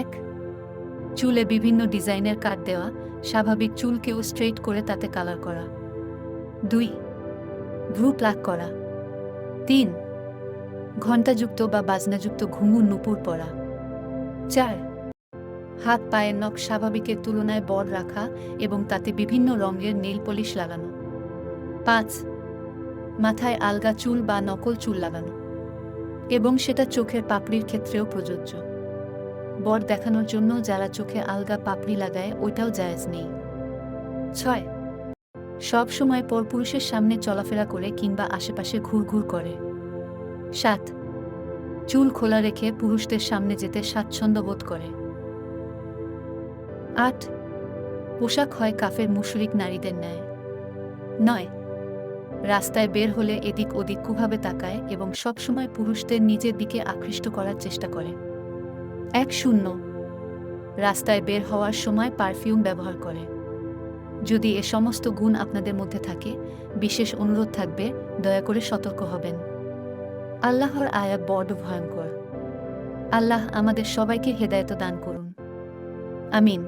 এক, চুলে বিভিন্ন ডিজাইনের কাট দেওয়া, স্বাভাবিক চুলকেও স্ট্রেট করে তাতে কালার করা। দুই, ভ্রু প্লাক করা। তিন, ঘণ্টাযুক্ত বা বাজনাযুক্ত ঘুঙুর নুপুর পরা। চার, হাত, পায়ের নখ স্বাভাবিকের তুলনায় বড় রাখা এবং তাতে বিভিন্ন রঙের নীল পলিশ লাগানো। পাঁচ, মাথায় আলগা চুল বা নকল চুল লাগানো এবং সেটা চোখের পাপড়ির ক্ষেত্রেও প্রযোজ্য। বর দেখানোর জন্য যারা চোখে আলগা পাপড়ি লাগায়, ওইটাও জায়েজ নেই। ছয়। সব সময় পরপুরুষের সামনে চলাফেরা করে কিংবা আশেপাশে ঘুরঘুর করে। সাত। চুল খোলা রেখে পুরুষদের সামনে যেতে স্বাচ্ছন্দ্য বোধ করে। আট। পোশাক হয় কাফের মুশরিক নারীদের ন্যায়। নয়। রাস্তায় বের হলে এদিক ওদিক কুভাবে তাকায় এবং সবসময় পুরুষদের নিজের দিকে আকৃষ্ট করার চেষ্টা করে। এক শূন্য। রাস্তায় বের হওয়ার সময় পারফিউম ব্যবহার করে। যদি এ সমস্ত গুণ আপনাদের মধ্যে থাকে, বিশেষ অনুরোধ থাকবে, দয়া করে সতর্ক হবেন। আল্লাহর আয়া বড় ভয়ঙ্কর। আল্লাহ আমাদের সবাইকে হেদায়ত দান করুন। আমিন।